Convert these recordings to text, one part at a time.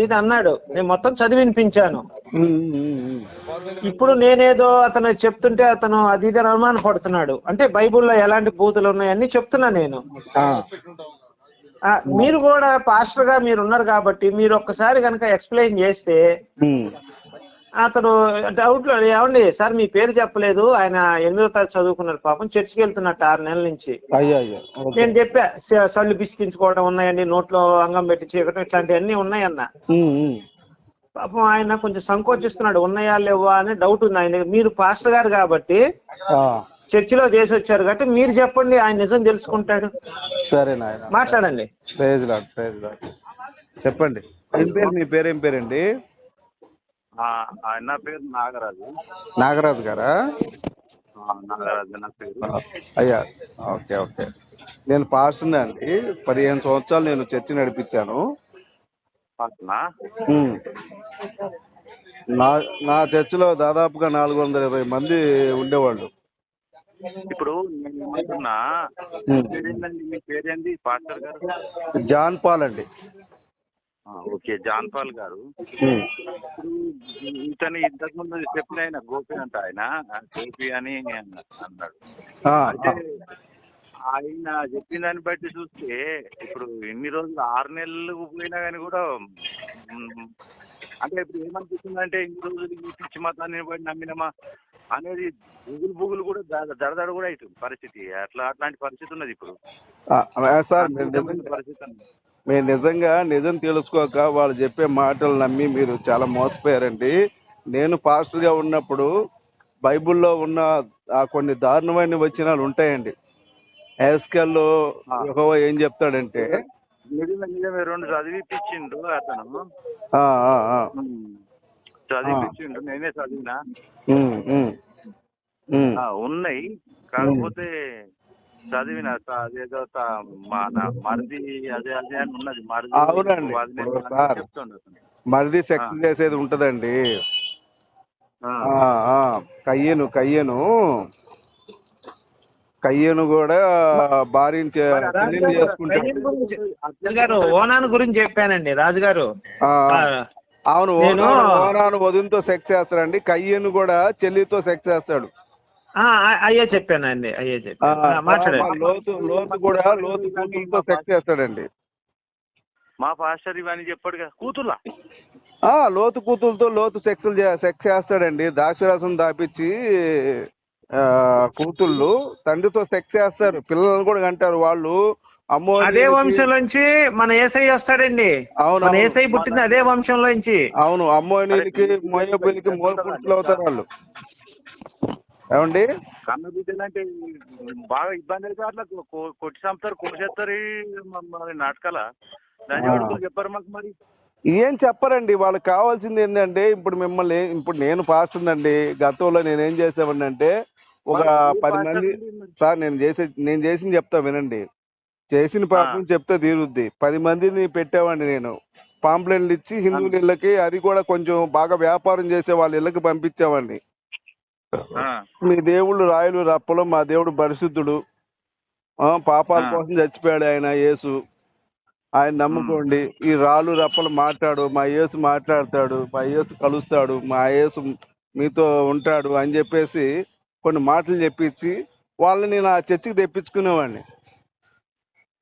అది ఇది అన్నాడు నేను మొత్తం చదివి వినిపించాను ఉమ్, ఉమ్, ఉమ్. ఇప్పుడు నేనేదో అతను చెప్తుంటే అతను అది ఇది అని అనుమాన పడుతున్నాడు అంటే బైబిల్లో ఎలాంటి బూతులు ఉన్నాయి అన్ని చెప్తున్నా నేను మీరు కూడా పాస్టర్గా మీరు ఉన్నారు కాబట్టి మీరు ఒక్కసారి కనుక ఎక్స్ప్లెయిన్ చేస్తే. అతను డౌట్లో ఏమండి సార్ మీ పేరు చెప్పలేదు. ఆయన ఎనిమిదో తరగతి చదువుకున్నారు పాపం చర్చికి వెళ్తున్నట్టు ఆరు నెలల నుంచి. నేను చెప్పా సళ్ళు బిసికించుకోవడం ఉన్నాయండి నోట్లో అంగం పెట్టి చీకటం ఇట్లాంటివన్నీ ఉన్నాయన్న. పాపం ఆయన కొంచెం సంకోచిస్తున్నాడు ఉన్నాయా లేవా? అని డౌట్ ఉంది ఆయన. మీరు పాస్టర్ గారు కాబట్టి చర్చిలో చేసి వచ్చారు కాబట్టి మీరు చెప్పండి ఆయన నిజం తెలుసుకుంటాడు. సరే మాట్లాడండి. చెప్పండి. ఏం పేరు? మీ పేరు ఏం పేరండి? ఆయన నా పేరు నాగరాజు. నాగరాజు గారా? ఆ, నాగరాజు నా పేరు. అయ్యా ఓకే ఓకే. నేను పాస్టర్ అండి. పదిహేను సంవత్సరాలు నేను చర్చి నడిపించాను. నా నా చర్చిలో దాదాపుగా నాలుగు వందల ఇరవై మంది ఉండేవాళ్ళు. ఇప్పుడు నేను ఏమంటున్నా మీ పేరేంది? పాస్టర్ గారు? జాన్ పాల్ అండి. ఓకే. John Paul garu. ఇతను ఇంతకు ముందు చెప్పిన ఆయన గోపి అంట ఆయన. గోపి అని అన్న- అన్నాడు. ఆయన చెప్పిన దాన్ని బట్టి చూస్తే ఇప్పుడు ఎన్ని రోజులు ఆరు నెలలు పోయినా కానీ కూడా అంటే ఇప్పుడు ఏమనిపిస్తుంది అంటే ఇన్ని రోజులు ఈ పిచ్చి మతాన్ని బట్టి నమ్మినమా అనేది బుగులు బుగులు కూడా దడ- దడదడ కూడా అవుతుంది పరిస్థితి. అట్లా అట్లాంటి పరిస్థితి ఉన్నది ఇప్పుడు. పరిస్థితి. మీరు నిజంగా నిజం తెలుసుకోక వాళ్ళు చెప్పే మాటలు నమ్మి మీరు చాలా మోసపోయారండి. నేను పాస్టర్గా ఉన్నప్పుడు బైబిల్లో ఉన్న ఆ కొన్ని దారుణమైన వచనాలు ఉంటాయండి. హెస్కల్లో యెహోవా ఏం చెప్తాడంటే రెండు చదివిపించిండు అతను. చదివిపించిండు నేనే చదివినా. ఉన్నాయి. కాకపోతే చదివిన అదేదో మరిది అదే అదే అని ఉన్నది. మరిది అవునండి. చెప్తుండు. మరిది సెక్స్ చేసేది ఉంటదండి. ఆ, ఆ, ఆ, కయ్యను కయ్యను. కయ్యను కూడా భార్యను చేసుకుంటాడు. ఓనాను గురించి చెప్పానండి రాజుగారు. అవును నేను- ఓనాను వదినతో సెక్స్ చేస్తాడండి కయ్యను కూడా చెల్లితో సెక్స్ చేస్తాడు. అయ్యే చెప్పానండి అయ్యే ఆ, చెప్పాను ఆ, మాట్లాడండి లోతు లోతు కూడా లోతు కూతురుతో సెక్స్ చేస్తాడండి. మా పాస్టర్ ఇవన్నీ చెప్పాడు కదా కూతుర్లా? ఆ లోతు కూతురుతో లోతు సెక్స్ సెక్స్ చేస్తాడండి. ద్రాక్షరసం దాపిచ్చి ఆ కూతుళ్ళు తండ్రితో సెక్స్ చేస్తారు. పిల్లలను కూడా అంటారు వాళ్ళు. అమ్మో అదే వంశంలోంచి మన ఏసై వస్తాడండి. అవును, మన. ఏసై పుట్టింది అదే వంశంలోంచి. అవును అమ్మోనీలకి మోయబులకి మూల పురుషులు అవుతారు వాళ్ళు. ఏమండి? కన్న బిడ్డలు అంటే బాగా ఇబ్బంది అయితే అట్లా కొట్టి చంపుతారు కోసేస్తారు మరి నాటకాల. దాని చెప్పారు మాకు మరి? ఏం చెప్పరండి వాళ్ళకి కావాల్సింది ఏంటంటే ఇప్పుడు మిమ్మల్ని ఇప్పుడు నేను పాస్టర్ అండి గతంలో నేను ఏం చేసేవాడిని అంటే ఒక పది మంది. సార్ నేను చేసే నేను చేసింది చెప్తా వినండి. చేసిన పాపం చెప్తే తీరుద్ది. పది మందిని పెట్టేవాడిని నేను. పాంప్లెట్లు ఇచ్చి హిందువుల ఇళ్ళకి అది కూడా కొంచెం బాగా వ్యాపారం చేసే వాళ్ళ ఇళ్ళకి పంపించేవాడిని. మీ దేవుళ్ళు రాయలు రప్పలు మా దేవుడు పరిశుద్ధుడు. ఆ పాపాల ఆ. కోసం చచ్చిపోయాడు ఆయన యేసు. ఆయన నమ్ముకోండి. ఈ రాళ్ళు రప్పలు మాట్లాడు. మా యేసు మాట్లాడతాడు. మా యేసు కలుస్తాడు. మా యేసు మీతో ఉంటాడు అని చెప్పేసి కొన్ని మాటలు చెప్పించి వాళ్ళని నా చర్చికి తెప్పించుకునేవాడిని.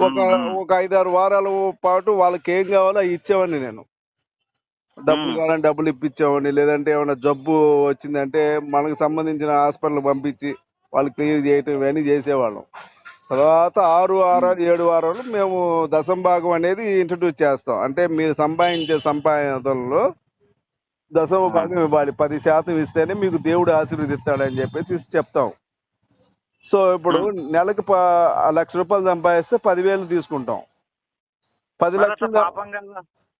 ఒక. ఒక ఐదారు వారాల పాటు వాళ్ళకి ఏం కావాలో ఇచ్చేవాడిని నేను. డబ్బులు మ్మ్. కావాలని డబ్బులు ఇప్పించేవాడిని లేదంటే ఏమైనా జబ్బు వచ్చిందంటే మనకు సంబంధించిన హాస్పిటల్ పంపించి వాళ్ళు క్లియర్ చేయటం ఇవన్నీ చేసేవాళ్ళం. తర్వాత ఆరు వారాలు ఏడు వారాలు మేము దశం భాగం అనేది ఇంట్రడ్యూస్ చేస్తాం. అంటే మీరు సంపాదించే సంపాదనలో దశమ భాగం ఇవ్వాలి. పది శాతం ఇస్తేనే మీకు దేవుడు ఆశీర్వదిస్తాడని చెప్పేసి చెప్తాం. సో ఇప్పుడు నెలకు ప- లక్ష రూపాయలు సంపాదిస్తే పదివేలు తీసుకుంటాం. పది లక్షలు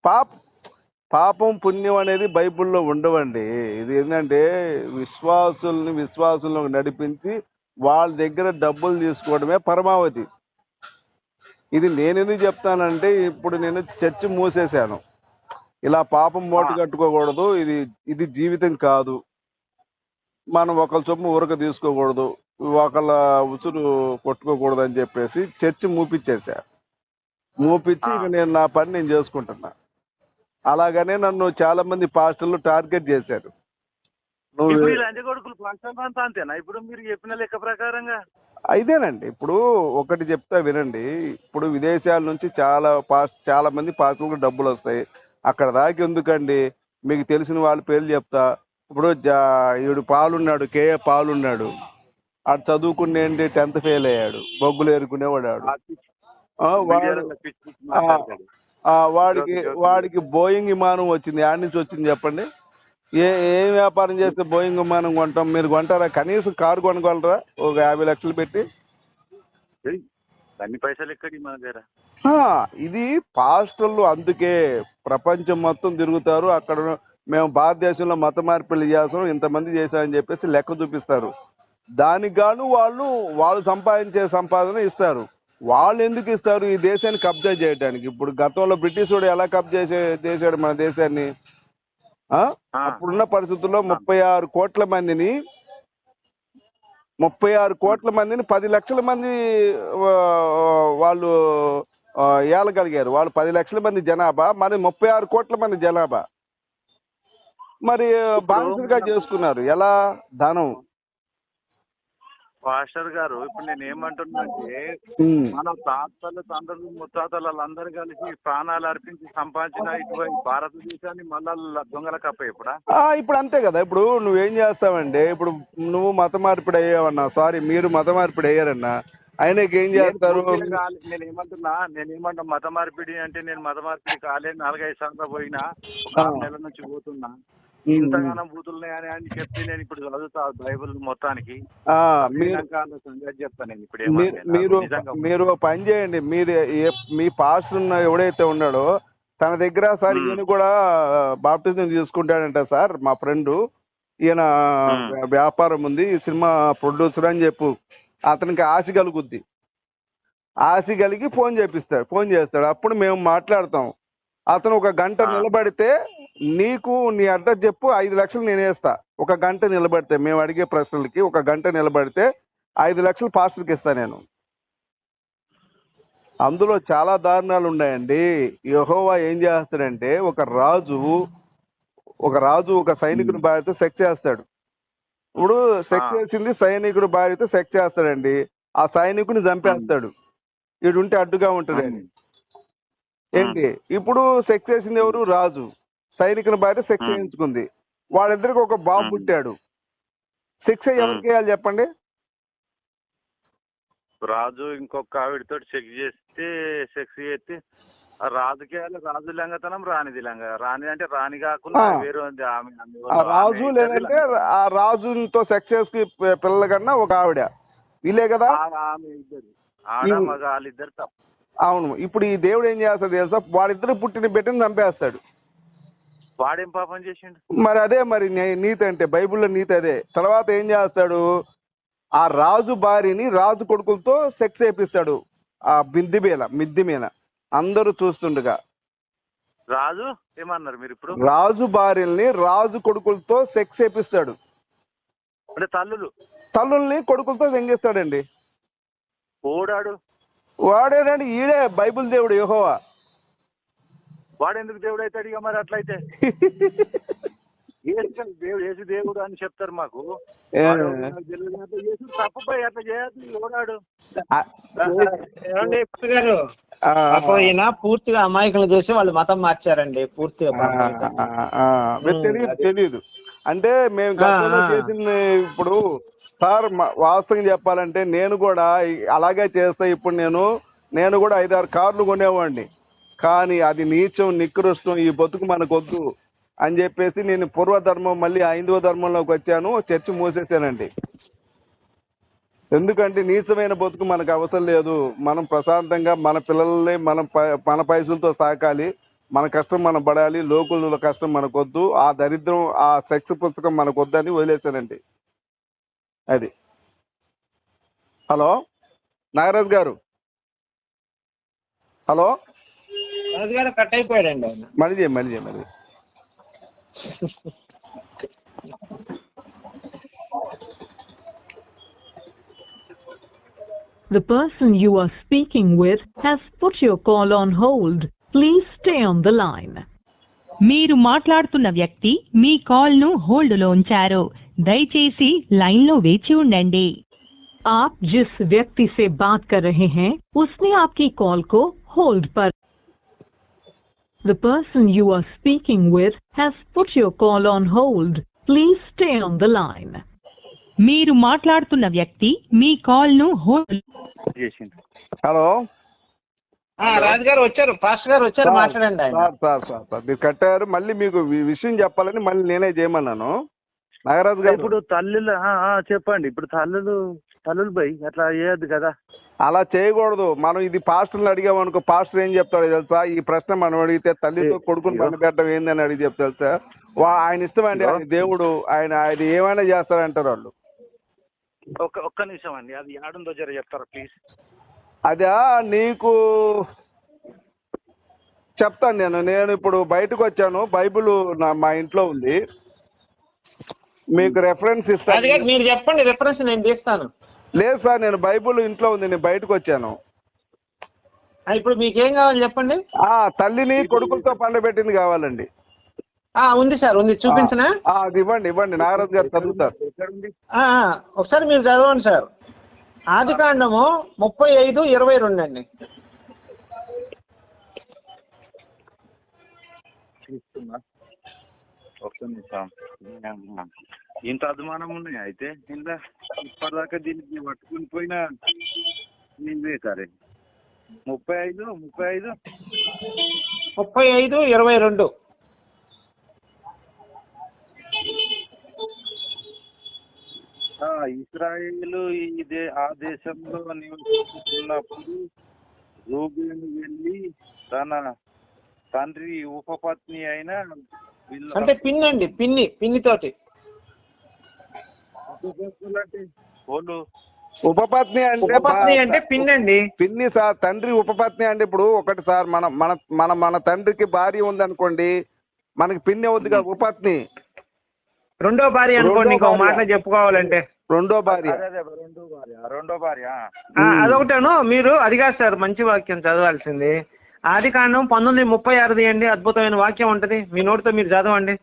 పాపం పాప పుణ్యం అనేది బైబిల్లో ఉండవండి. ఇది ఏంటంటే విశ్వాసుల్ని విశ్వాసులను నడిపించి వాళ్ళ దగ్గర డబ్బులు తీసుకోవడమే పరమావధి. ఇది నేను ఎందుకు చెప్తానంటే ఇప్పుడు నేను చర్చి మూసేశాను. ఇలా పాపం మూట కట్టుకోకూడదు. ఇది ఇది జీవితం కాదు. మనం ఒకళ్ళ చొమ్ము ఊరక తీసుకోకూడదు. ఒకళ్ళ ఉసురు కొట్టుకోకూడదు అని చెప్పేసి చర్చి మూపించేసా మూపించి ఇక నేను నా పని నేను చేసుకుంటున్నా. అలాగనే నన్ను చాలా మంది పాస్టర్లు టార్గెట్ చేశారు. ఇప్పుడు లంచ కొడుకులు అంతా అంతేనా? ఇప్పుడు మీరు చెప్పిన లెక్క ప్రకారంగా? ఇదేనండి. ఇప్పుడు ఒకటి చెప్తా వినండి. ఇప్పుడు విదేశాల నుంచి చాలా పాస్ చాలా మంది పాస్టర్లకు డబ్బులు వస్తాయి. అక్కడ దాకా ఎందుకండి? మీకు తెలిసిన వాళ్ళ పేర్లు చెప్తా. ఇప్పుడు ఈడు పాలున్నాడు కేఏ పాలున్నాడు. ఆడు చదువుకునేంటి టెన్త్ ఫెయిల్ అయ్యాడు. బొగ్గులు ఏరుకునేవాడు వాడు వాడికి వాడికి బోయింగ్ విమానం వచ్చింది. యాడ్ నుంచి వచ్చింది చెప్పండి. ఏ ఏం వ్యాపారం చేస్తే బోయింగ్ విమానం కొంటాం? మీరు కొంటారా? కనీసం కారు కొనగలరా ఒక యాభై లక్షలు పెట్టి. ఏయ్, అన్ని పైసలు ఎక్కడి మన దగ్గర? ఆ, ఇది పాస్టర్లు అందుకే ప్రపంచం మొత్తం తిరుగుతారు. అక్కడ మేము భారతదేశంలో మత మార్పిడి చేస్తాం ఇంతమంది చేశామని చెప్పేసి లెక్క చూపిస్తారు. దానికి గాను వాళ్ళు వాళ్ళు సంపాదించే సంపాదన ఇస్తారు. వాళ్ళు ఎందుకు ఇస్తారు ఈ దేశాన్ని కబ్జా చేయడానికి ఇప్పుడు గతంలో బ్రిటిష్ వాడు ఎలా కబ్జా చేశాడు మన దేశాన్ని? అప్పుడున్న పరిస్థితుల్లో ముప్పై ఆరు కోట్ల మందిని ముప్పై ఆరు కోట్ల మందిని పది లక్షల మంది వాళ్ళు ఏలగలిగారు. వాళ్ళు పది లక్షల మంది జనాభా మరి ముప్పై ఆరు కోట్ల మంది జనాభా. మరి బానిసలుగా చేసుకున్నారు. ఎలా? ధనం. పాస్టర్ గారు ఇప్పుడు నేను ఏమంటున్నా అంటే ఉమ్. మన తాతలు తండ్రులు ముత్తాతలు వాళ్ళందరూ కలిసి ప్రాణాలు అర్పించి సంపాదించిన ఇటువంటి భారతదేశాన్ని మళ్ళా దొంగల కప్ప ఇప్పుడా ఆ, ఇప్పుడు అంతే కదా. ఇప్పుడు నువ్వేం చేస్తావంటే ఇప్పుడు నువ్వు మత మార్పిడి అయ్యావన్నా సారీ మీరు మత మార్పిడి అయ్యారన్నా ఆయనకి ఏం చేస్తారు? నేను ఏమంటున్నా నేను ఏమంటా మత మార్పిడి అంటే నేను మత మార్పిడి కాలే నాలుగైదు సార్లు పోయినా నెలల నుంచి పోతున్నా. ఇంతగానం బూతులున్నాయని అని చెప్పి నేను ఇప్పుడు చదువుతా బైబిల్ మొత్తానికి. మీరు చెప్తాను మీరు పని చేయండి. మీరు మీ పాస్టర్ ఉన్న ఎవడైతే ఉన్నాడో తన దగ్గర సార్. ఈయన కూడా బాప్టిజం తీసుకుంటాడంట సార్ మా ఫ్రెండ్. ఈయన. వ్యాపారం ఉంది ఈ సినిమా ప్రొడ్యూసర్ అని చెప్పు. అతనికి ఆశ కలుగుద్ది. ఆశ కలిగి ఫోన్ చేపిస్తాడు ఫోన్ చేస్తాడు. అప్పుడు మేము మాట్లాడతాం. అతను ఒక గంట. నిలబడితే నీకు నీ అడ్రస్ చెప్పు ఐదు లక్షలు నేను వేస్తా ఒక గంట నిలబడితే మేము అడిగే ప్రశ్నలకి ఒక గంట నిలబడితే ఐదు లక్షలు పాస్టర్కి ఇస్తా నేను. అందులో చాలా దారుణాలు ఉన్నాయండి. యెహోవా ఏం చేస్తాడంటే ఒక రాజు ఒక రాజు ఒక సైనికుడి భార్యతో సెక్స్ చేస్తాడు. ఇప్పుడు సెక్స్. చేసింది సైనికుడి భార్యతో సెక్స్ చేస్తాడండి. ఆ సైనికుని చంపేస్తాడు. ఈడుంటే అడ్డుగా ఉంటుందండి. ఏంటి? ఇప్పుడు సెక్స్ చేసింది ఎవరు? రాజు. సైనికుని భార్య సెక్స్ మ్మ్. చేయించుకుంది వాళ్ళిద్దరికి ఒక బాబు. పుట్టాడు. శిక్ష ఎవరికి వేయాలి చెప్పండి? రాజు ఇంకొక ఆవిడతో చెక్ చేస్తే సెక్స్ చేస్తే ఆ రాజుకి రాజు లంగతనం రానిది లంగ. రాని అంటే రాని కాకుండా. వేరే ఉంది ఆమె? రాజు లేదంటే ఆ రాజుతో సెక్స్ చేసి పిల్లల కన్నా ఒక ఆవిడ. వీలే కదా? ఆ- ఆమె ఇద్దరు ఆడ మగ వాళ్ళిద్దరు అవును. ఇప్పుడు ఈ దేవుడు ఏం చేస్తాడు తెలుసా? వాడిద్దరు పుట్టిన బిడ్డను చంపేస్తాడు. వాడేం పాపం చేసిండు? మరి అదే మరి నీ- నీతి అంటే బైబిల్లో నీతి అదే. తర్వాత ఏం చేస్తాడు? ఆ రాజు భార్యని రాజు కొడుకులతో సెక్స్ చేపిస్తాడు. ఆ బింది మీద మిద్ది మీద అందరూ చూస్తుండగా. రాజు? ఏమన్నారు మీరు ఇప్పుడు? రాజు భార్యల్ని రాజు కొడుకులతో సెక్స్ చేపిస్తాడు. అంటే తల్లులు? తల్లుల్ని కొడుకులతో తెంగేస్తాడండి ఓడాడు? వాడేనండి ఈడే బైబిల్ దేవుడు యెహోవా. వాడు ఎందుకు దేవుడు అవుతాడు ఇక మరి అట్లయితే? దేవుడు యేసు దేవుడు అని చెప్తారు మాకు. తప్పుపోయి అట్లా చేయద్దు ఈయన పూర్తిగా అమాయకులు చేసి వాళ్ళు మతం మార్చారండి పూర్తిగా తెలియదు. తెలియదు. అంటే మేము. చేసిన ఇప్పుడు సార్ వాస్తవం చెప్పాలంటే నేను కూడా అలాగే చేస్తా ఇప్పుడు నేను నేను కూడా ఐదారు కార్లు కొనేవాడిని. కానీ అది నీచం నికృష్టం ఈ బతుకు మనకొద్దు అని చెప్పేసి నేను పూర్వధర్మం మళ్ళీ హైందవ ధర్మంలోకి వచ్చాను చర్చి మూసేసానండి ఎందుకంటే నీచమైన బతుకు మనకు అవసరం లేదు. మనం ప్రశాంతంగా మన పిల్లల్ని మనం మన పైసలతో సాకాలి. మన కష్టం మనం పడాలి. లోకుల కష్టం మనకొద్దు. ఆ దరిద్రం ఆ సెక్స్ పుస్తకం మనకొద్దని వదిలేశానండి. అది. హలో? నాగరాజ్ గారు? హలో? రాజు గారు కట్ అయిపోయాడండి ఆయన మళ్ళీ చేయి మళ్ళీ చేయి మళ్ళీ The person you are speaking with has put your call on hold. Please stay on the line. మీరు మాట్లాడుతున్న వ్యక్తి మీ కాల్ను హోల్డ్లో ఉంచారు దయచేసి లైన్లో వేచి ఉండండి आप जिस व्यक्ति से बात कर रहे हैं उसने आपकी कॉल को होल्ड पर The person you are speaking with has put your call on hold. Please stay on the line. మీరు మాట్లాడుతున్న వ్యక్తి మీ కాల్ను హోల్డ్ చేసిండు. హలో ఆ, రాజు గారు వచ్చారు. పాస్టర్ గారు వచ్చారు. మాట్లాడండి ఆయన. Sir sir sir sir. మీరు కట్టారు. మళ్ళీ మీకు వి- విషయం చెప్పాలని మళ్ళీ నేనే చేయమన్నాను. నాగరాజు గారు. ఇప్పుడు తల్లులు ఆ, ఆ, చెప్పండి. ఇప్పుడు తల్లులు తల్లులు పోయి అట్లా చేయొద్దు కదా. అలా చేయకూడదు. మనం ఇది పాస్టర్ని అడిగామనుకో పాస్టర్ ఏం చెప్తాడో తెలుసా? ఈ ప్రశ్న మనం అడిగితే తల్లితో కొడుకుని అయ్యో. పండబెట్టడం ఏందని అడిగి చెప్తా తెలుసా? వా ఆయన ఇష్టం అండి ఆయన దేవుడు ఆయన ఆయన ఏమైనా చేస్తారంటారు వాళ్ళు? ఒక్క ఒక్క నిమిషం అండి. అది యాడుందో జర చెప్తారా ప్లీజ్? అదా నీకు చెప్తాను నేను. నేను ఇప్పుడు బయటకు వచ్చాను. బైబిల్ నా మా ఇంట్లో ఉంది. మీకు రెఫరెన్స్ ఇస్తాను. మీరు చెప్పండి రిఫరెన్స్ నేను తీస్తాను. లేదు సార్ నేను బైబిల్ ఇంట్లో ఉంది నేను బయటకు వచ్చాను. ఆ, ఇప్పుడు మీకేం కావాలి చెప్పండి? ఆ తల్లిని కొడుకులతో పండబెట్టింది కావాలండి. ఆ ఉంది సార్ ఉంది. చూపించనా? ఆ, అది ఇవ్వండి ఇవ్వండి. నాగరాజు గారు చదువుతారు. ఎక్కడుంది ఆ, ఆ, ఒకసారి మీరు చదవండి సార్. ఆది కాండము ముప్పై ఐదు ఇరవై రెండు అండి. చూస్తున్నా ఒక్క నిమిషం ఇంత అభిమానం ఉన్నాయి. అయితే ఇంత ఇప్పటిదాకా దీనికి పట్టుకుని పోయినా నీవే సరే. ముప్పై ఐదు ముప్పై ఐదు. ముప్పై ఐదు ఇరవై రెండు. ఆ, ఇస్రాయేలు ఈ దే ఆ దేశంలో నివసిస్తున్నప్పుడు రూబేను వెళ్ళి తన తండ్రి ఉపపత్ని అయిన అంటే పిన్ అండి పిన్ని పిన్ని తోటి ఉపపత్నులు అంటే వాళ్ళు ఉపపత్ని అంటే ఉపపత్ని అంటే పిన్ అండి పిన్ని సార్ తండ్రి ఉపపత్ని అంటే ఇప్పుడు ఒకటి సార్ మన మన మన మన తండ్రికి భార్య ఉంది అనుకోండి మనకి పిన్ని అవుద్ది కదా ఉపపత్ని. రెండో భార్య అనుకోండి ఇంకో. మాటలో చెప్పుకోవాలంటే. రెండో భార్య. అదే అదే రెండో భార్య రెండో భార్య. ఆ, అదొకటాను మీరు అది కాదు సార్ మంచి వాక్యం చదవాల్సింది. ఆది కాండం పంతొమ్మిది ముప్పై ఆరు తీయండి అద్భుతమైన వాక్యం ఉంటది. మీ నోటితో మీరు చదవండి.